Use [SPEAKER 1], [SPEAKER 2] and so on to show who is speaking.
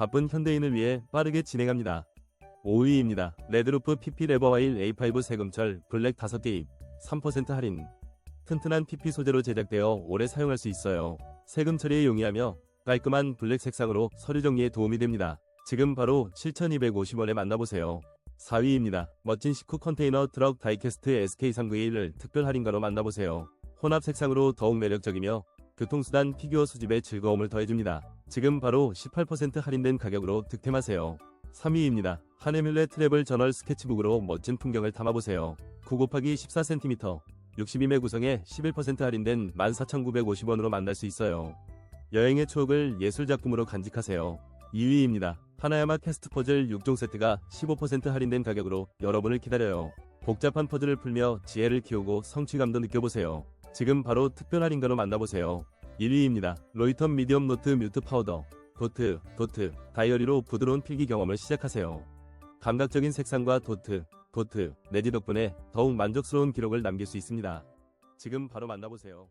[SPEAKER 1] 바쁜 현대인을 위해 빠르게 진행합니다. 5위입니다. 레드루프 PP 레버와일 A5 세금철 블랙 5개 입 3% 할인 튼튼한 PP 소재로 제작되어 오래 사용할 수 있어요. 세금 처리에 용이하며 깔끔한 블랙 색상으로 서류 정리에 도움이 됩니다. 지금 바로 7,250원에 만나보세요. 4위입니다. 멋진 식후 컨테이너 트럭 다이캐스트 SK391을 특별 할인가로 만나보세요. 혼합 색상으로 더욱 매력적이며 교통수단 피규어 수집에 즐거움을 더해줍니다. 지금 바로 18% 할인된 가격으로 득템하세요. 3위입니다. 하네뮬레 트래블 저널 스케치북으로 멋진 풍경을 담아보세요. 9 곱하기 14cm, 62매 구성에 11% 할인된 14,950원으로 만날 수 있어요. 여행의 추억을 예술작품으로 간직하세요. 2위입니다. 하나야마 캐스트 퍼즐 6종 세트가 15% 할인된 가격으로 여러분을 기다려요. 복잡한 퍼즐을 풀며 지혜를 키우고 성취감도 느껴보세요. 지금 바로 특별 할인가로 만나보세요. 1위입니다. 로이턴 미디엄 노트 뮤트 파우더 도트, 도트, 다이어리로 부드러운 필기 경험을 시작하세요. 감각적인 색상과 도트, 도트, 내지 덕분에 더욱 만족스러운 기록을 남길 수 있습니다. 지금 바로 만나보세요.